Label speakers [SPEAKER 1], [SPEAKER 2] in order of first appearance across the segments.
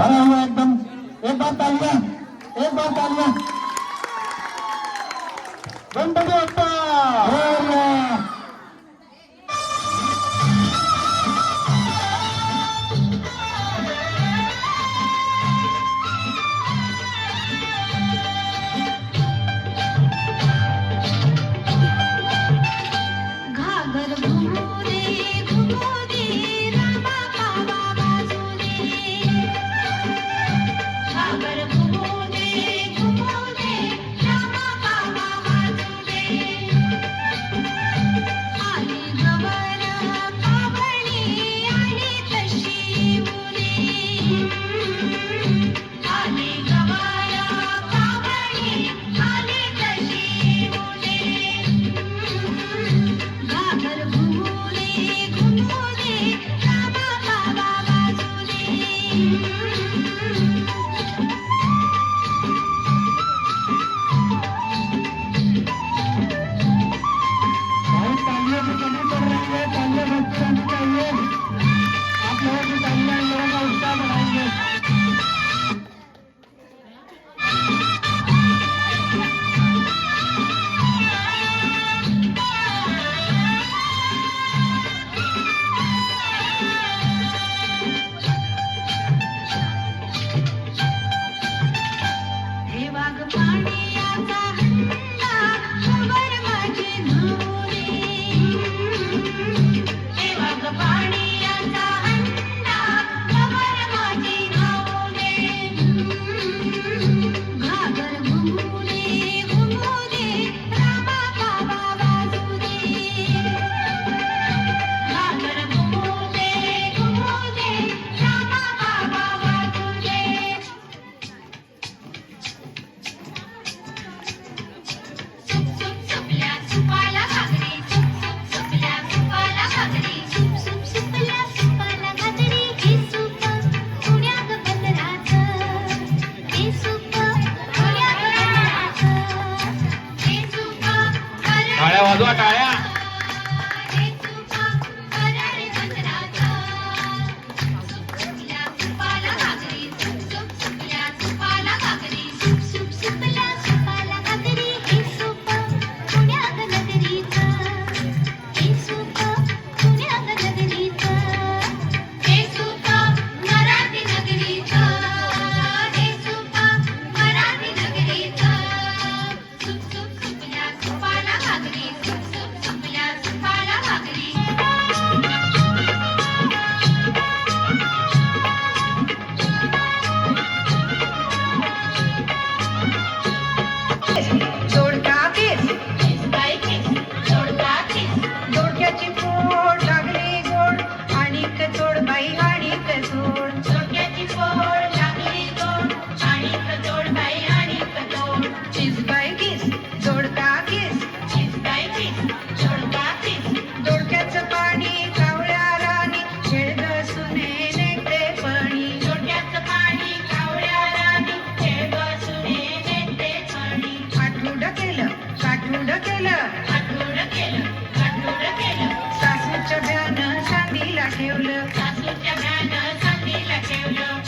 [SPEAKER 1] para ho ekdam
[SPEAKER 2] ek baat aaliya ek
[SPEAKER 1] baat aaliya bandu ek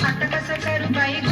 [SPEAKER 2] आता कसं करू बाई?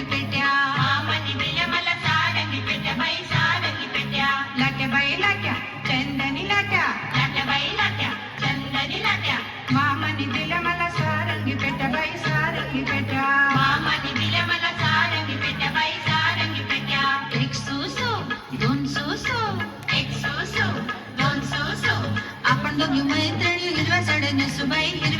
[SPEAKER 1] సారంగి పెట్టా మామని
[SPEAKER 2] నిలమల సారంగి పెట్టబై సారంగి పెట్టా.
[SPEAKER 1] లక్కబై లక్క చందని లక్క
[SPEAKER 2] లక్కబై లక్క చందని లక్క మామని నిలమల సారంగి పెట్టబై
[SPEAKER 1] సారంగి పెట్టా. మామని నిలమల సారంగి పెట్టబై సారంగి పెట్టా
[SPEAKER 2] ఎక్ సూసు దోన్ సూసు
[SPEAKER 1] ఎక్ సూసు దోన్ సూసు
[SPEAKER 2] आपण दोघी मैत्रिणी हिरव्या साड्याने सुबाई हिरव्या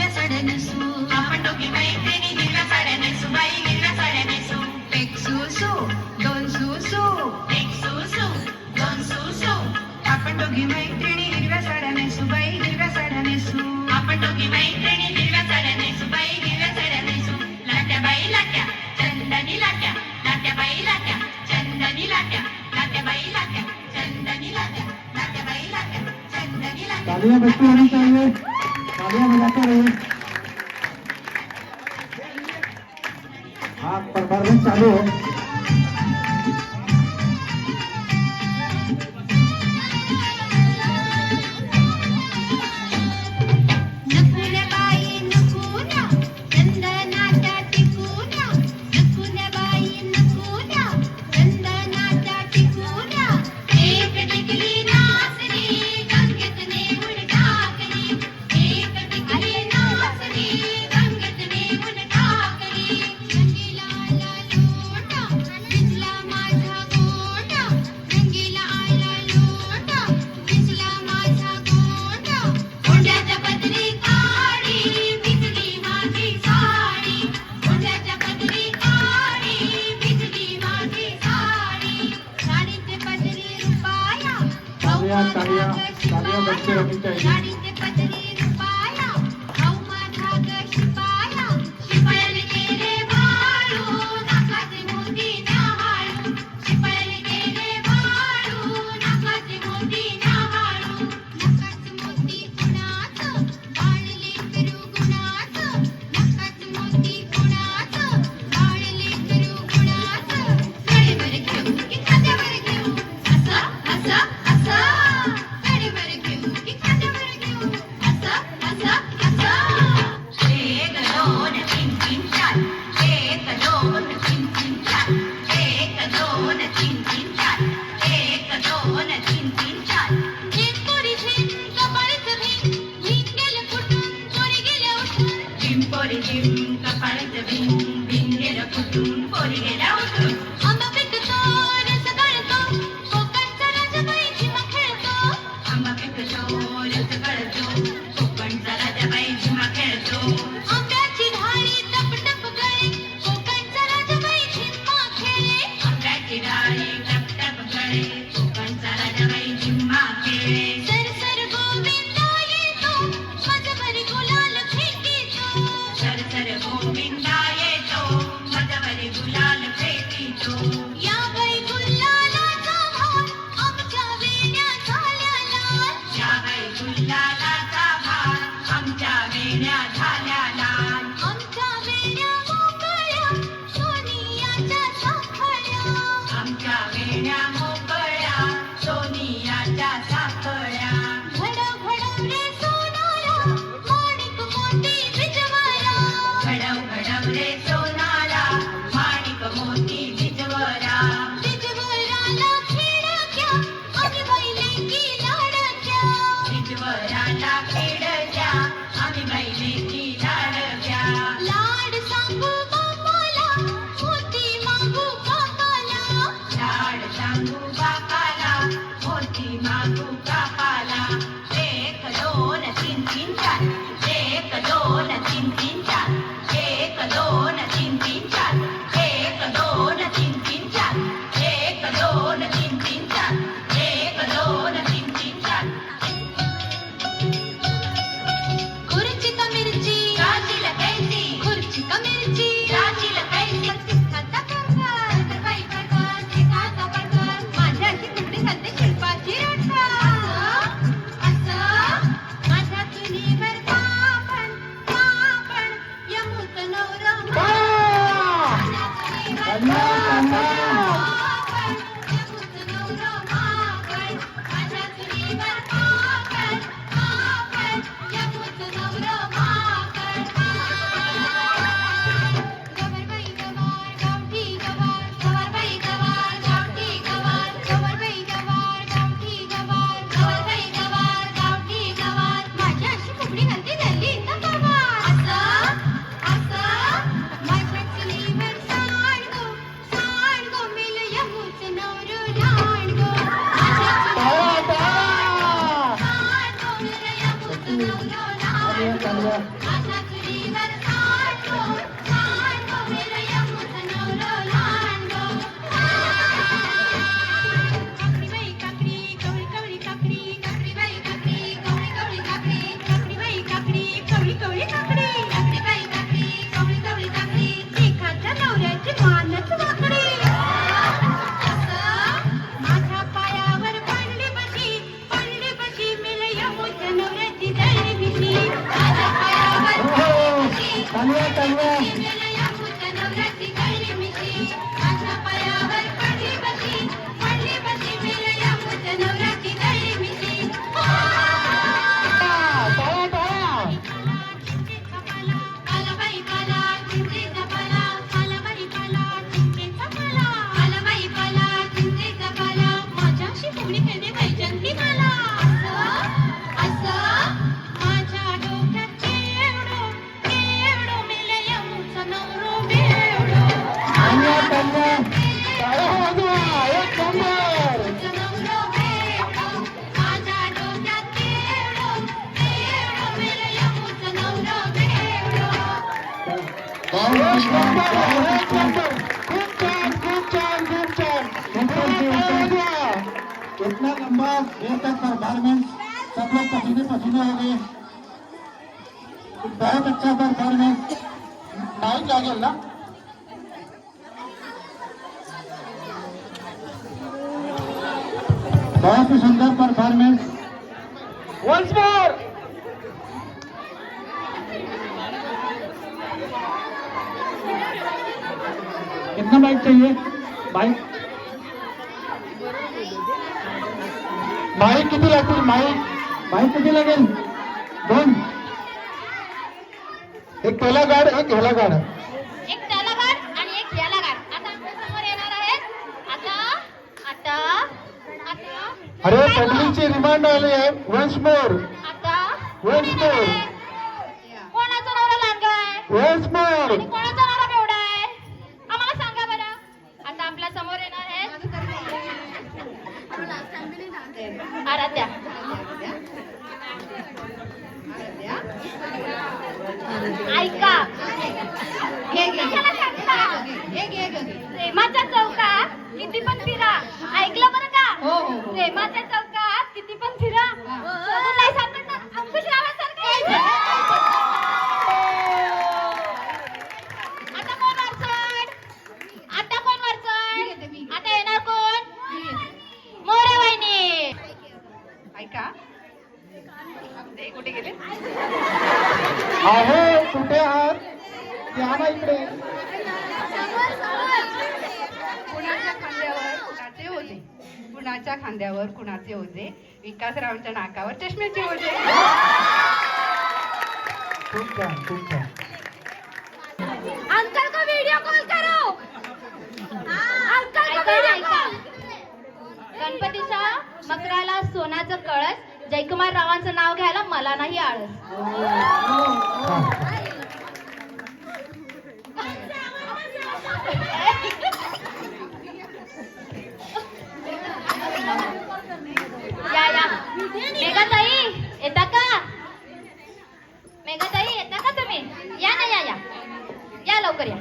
[SPEAKER 1] आपण दोघी मैत्रिणी हिरव्या साड्या नेसू बाई हिरव्या साड्या नेसू
[SPEAKER 2] आपण
[SPEAKER 3] दोघी मैत्रिणी हिरव्या साड्या नेसू बाई हिरव्या साड्या नेसू
[SPEAKER 2] लाट्या बाई लाट्या चंदनी लाट्या लाट्या बाई लाट्या चंदनी लाट्या लाट्या बाई लाट्या चंदनी लाट्या लाट्या बाई लाट्या चंदनी लाट्या.
[SPEAKER 1] तालियां बजती होनी चाहिए तालियां बजाते रहिए हाँ परफॉर्मेंस चालू है
[SPEAKER 4] તાળીઓ તાળીઓ વચ્ચે રમી જાય तक परफॉर्मेंस सब लोग पसीने पसीने हो गए। बहुत अच्छा परफॉर्मेंस माइक लागेल ना बहुत ही सुंदर परफॉर्मेंस वंस मोर कितना बाइक चाहिए? बाइक माईक किती लागतील माईक माईक किती लागेल? दोन. एक त्याला गाड एक ह्याला गाड
[SPEAKER 1] एक त्याला गाड आणि एक याला गाड आता आपल्यासमोर येणार आहेत. आता आता आता.
[SPEAKER 4] अरे पब्लिकची रिमांड आली आहे. Once more.
[SPEAKER 1] आता.
[SPEAKER 4] Once more.
[SPEAKER 1] कोणाचा नवरा लांडगा आहे?
[SPEAKER 4] वन्स मोर
[SPEAKER 1] आणि कोणाचा नवरा बेवडा आहे आम्हाला सांगा बरं आता आपल्यासमोर येणार आहेत आराध्या ऐका
[SPEAKER 5] घे घे
[SPEAKER 1] कशाला सांगता?
[SPEAKER 5] घे घे घे घे
[SPEAKER 1] प्रेमाच्या चौकात किती पण फिरा ऐकलं बरं का?
[SPEAKER 5] हो हो हो
[SPEAKER 1] प्रेमाच्या चौकात किती पण फिरा शोधून नाही सापडणार अंकुश रावासारखं आता कोण वरचढ आता कोण
[SPEAKER 5] मी
[SPEAKER 1] वरचढ
[SPEAKER 5] घेते, मी घेते.
[SPEAKER 1] आता येणार कोण
[SPEAKER 5] मी घेते.
[SPEAKER 1] मोरे वहिनी
[SPEAKER 5] ऐका ते कुठे गेले
[SPEAKER 4] आहे कुठे आहात या ना इकडे
[SPEAKER 5] कुणाच्या खांद्यावर कुणाचे ओझे कुणाच्या खांद्यावर कुणाचे ओझे विकासरावांच्या नाकावर चष्म्याचे ओझे
[SPEAKER 4] खूप छान खूप छान
[SPEAKER 1] अंकल को वीडियो कॉल करो। अंकल को वीडियो गणपतीच्या मकराला सोन्याचं कळस जयकुमार रावांचं नाव घ्यायला मला नाही आळस. या या. मेघाताई येता का मेघाताई येता का तुम्ही या ना या या या लवकर या.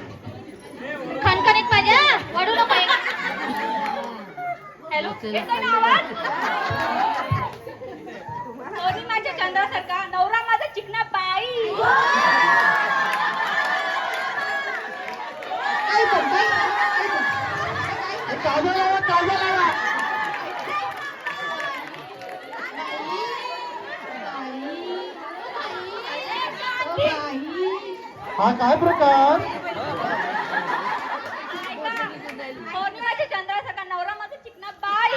[SPEAKER 1] खणखणीत पाहिजे? वडू नको हॅलो माझ्या चंद्रासारखा. नवरा माझा चिकना बाई.
[SPEAKER 4] हे हा काय प्रकार
[SPEAKER 1] सोनी माझ्या चंद्रासारखा नवरा माझा चिकना बाई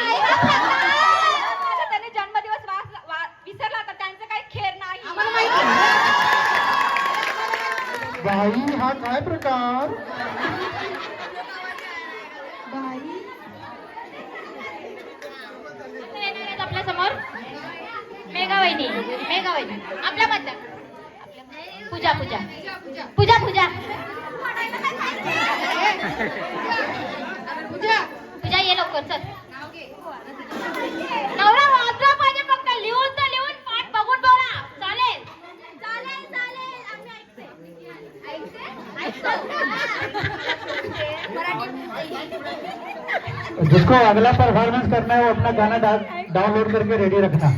[SPEAKER 1] माझा त्याने जन्मदिवस वास- वा- विसरला तर त्यांचं काही खेर नाही
[SPEAKER 4] बाई हा काय प्रकार?
[SPEAKER 1] आपल्यासमोर मेघा वहिनी मेघा वहिनी आपल्या मधल्या पूजा पूजा पूजा. पूजा
[SPEAKER 5] पूजा.
[SPEAKER 1] पूजा ये लवकर चल. नवरा
[SPEAKER 4] जिसको अगला परफॉर्मेंस करना है, वो अपना गाना डाउनलोड करके रेडी रखना।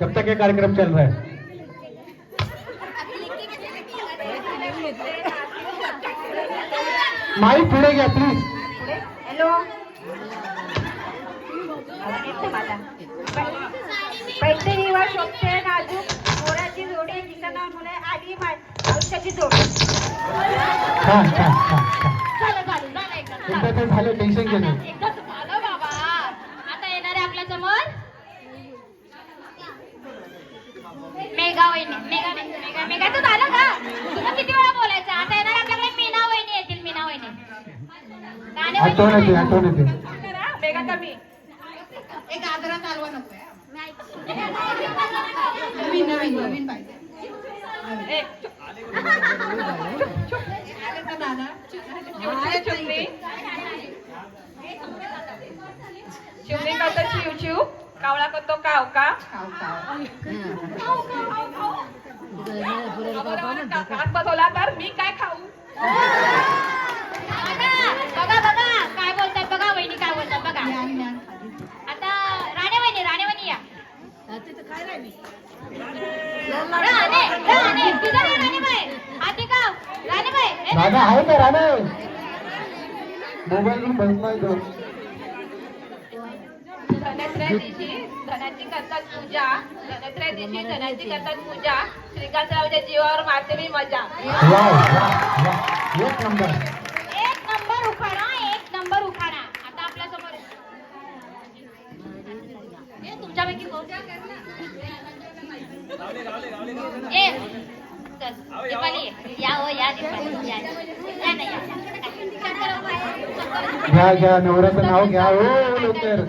[SPEAKER 4] जब तक ये कार्यक्रम चल रहा है। माइक पुढे गया प्लीज़
[SPEAKER 5] हॅलो पैसे शोभते नाजूक मोराची जोडी दिसना मुले आली माय आयुष्याची जोडी.
[SPEAKER 4] छान छान छान छान.
[SPEAKER 1] झालं झालं झालं एकदा
[SPEAKER 4] झालं टेन्शन
[SPEAKER 1] आता
[SPEAKER 4] घेणं
[SPEAKER 1] एकदा झालं बाबा. आता येणार आहे आपल्यासमोर. मेघा वहिनी. मेघा नाही, मेघा मेघाचं झालं का? तुला किती वेळा बोलायचं? आता येणार आपल्याकडे मीना वहिनी येतील मीना वहिनी.
[SPEAKER 4] आठवण येते
[SPEAKER 1] वहिनी
[SPEAKER 4] आठवण येते.
[SPEAKER 5] मेघा कमी एक आदरा चालवा नको. नवीन नवीन नवीन पाहिजे.
[SPEAKER 6] करतो कावळा करतो काव का? बसवला तर मी काय खाऊ?
[SPEAKER 1] बघा बघा काय बोलतात बघा वहिनी काय बोलतात बघा. आता राणे वहिनी राणे वहिनी या राणे राणे किधर है राणे भाई आते का राणे
[SPEAKER 4] आहे का राणा? मोबाईल घेऊन बसलाय तो.
[SPEAKER 3] धनत्रय दिवशी धनाची करतात पूजा. धनत्रय दिवशी धनाची करतात पूजा. श्रीकांतरावच्या जीवावर मारते मी मजा.
[SPEAKER 4] वा वा वा एक नंबर
[SPEAKER 1] एक नंबर उखाणा एक नंबर उखाणा आता आपल्यासमोर हे तुमच्यापैकी कोण ए चल, दीपाली या हो या दीपाली या या ना या
[SPEAKER 4] घ्या घ्या नवऱ्याचं नाव घ्या. हो, हो लवकर.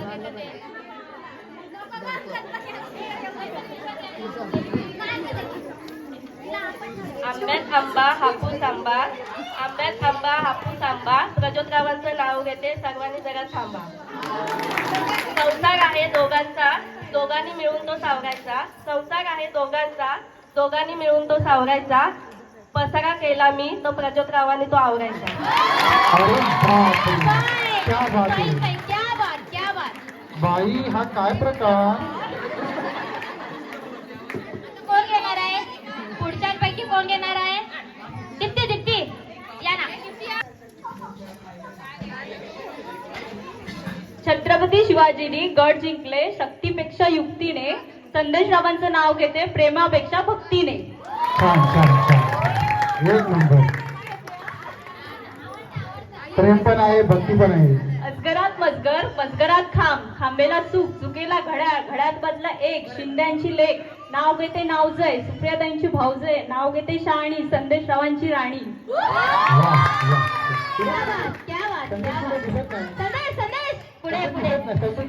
[SPEAKER 3] आंब्यात आंबा हापूस आंबा. आंब्यात आंबा हापूस आंबा. प्रजोतरावांचं नाव घेते सर्वांनी जरा थांबा. संसार आहे दोघांचा दोघांनी मिळून तो सावरायचा. संसार आहे दोघांचा दोघांनी मिळून तो सावरायचा. पसारा केला मी तो प्रजोतरावांनी तो आवरायचा.
[SPEAKER 1] बाई,
[SPEAKER 4] आहे.
[SPEAKER 1] बाई, क्या बात क्या बात.
[SPEAKER 4] बाई हा काय प्रकार?
[SPEAKER 1] कोण घेणार आहे? पुढच्यापैकी कोण घेणार आहे? दीप्ती दीप्ती. या ना.
[SPEAKER 3] छत्रपती शिवाजींनी गड जिंकले शक्तीपेक्षा युक्तीने. संदेशरावांचं नाव घेते प्रेमापेक्षा भक्तीने.
[SPEAKER 4] छान छान छान. एक नंबर. प्रेम पण आहे भक्ती पण आहे.
[SPEAKER 3] अजगरात मजगर मजगरात खांब. खांबेला चूक चुकेला घड्याळ घड्यात बदला एक शिंद्यांची लेख. नाव घेते नावजय सुप्रियाताईंची भाऊजय नाव घेते शहाणी संदेशरावांची राणी
[SPEAKER 4] वा वा
[SPEAKER 1] क्या बात क्या बात क्या बात
[SPEAKER 4] दिसत नाही
[SPEAKER 1] संदेश संदेश पुढे
[SPEAKER 4] दिसत
[SPEAKER 1] पुढे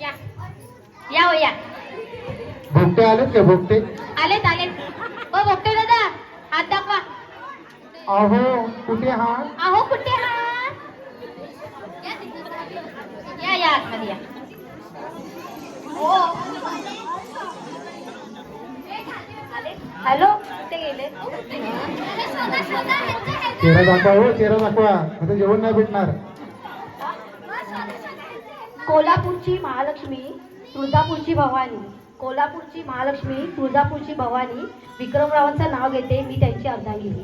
[SPEAKER 1] या. या हो या.
[SPEAKER 4] भोगटे आलेत का भोगटे
[SPEAKER 1] आलेत आलेत. ओ भोगटे दादा. हात दाखवा
[SPEAKER 4] अहो कुठे हा
[SPEAKER 1] अहो कुठे हा या या आतमध्ये या.
[SPEAKER 3] हॅलो ते गेले?
[SPEAKER 4] चेहरा दाखवा हो चेहरा दाखवा. आता जेवण नाही भेटणार.
[SPEAKER 7] कोल्हापूरची महालक्ष्मी तुळजापूरची भवानी. कोल्हापूरची महालक्ष्मी तुळजापूरची भवानी विक्रमरावांचं नाव घेते मी त्यांची अर्धांगिनी.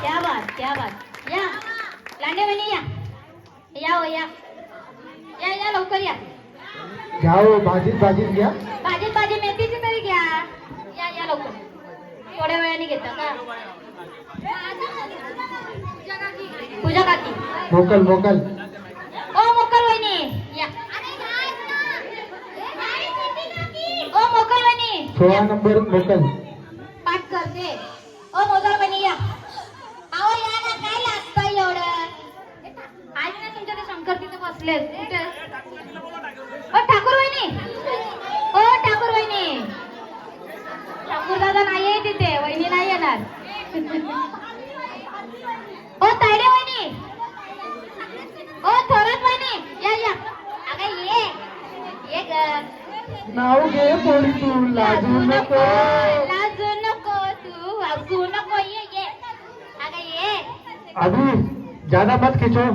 [SPEAKER 1] क्या बात क्या बात. या. लांडे वहिनी या. या हो या. या या लवकर या.
[SPEAKER 4] घ्या हो भाजीत भाजीत घ्या.
[SPEAKER 1] भाजी भाजी मेथीची तरी घ्या. या या लवकर. थोड्या वेळाने घेता का पूजा काकी.
[SPEAKER 4] मोकल मोकल.
[SPEAKER 1] ओ मोकल वहिनी या ओ मोकल वहिनी
[SPEAKER 4] सोळा नंबर मोकल
[SPEAKER 1] पाठ करते. ओ मोजा बनिया या. अहो या ना काय लागतं एवढं? आज ना तुमच्या ते शंकर तिथे बसले कुठे? ओ ठाकूर वहिनी. ओ ठाकूर वहिनी. ठाकूर दादा नाहीये तिथे. वहिनी नाही येणार. ओ तायडे वहिनी. ओ थोरात वहिनी. या या. अगं ये. ये ग.
[SPEAKER 4] नाव घे पोरी तू लाजू नको.
[SPEAKER 1] लाजू नको तू वागू नको ये ये. अगं ये.
[SPEAKER 4] अभी ज्यादा मत खिंचो.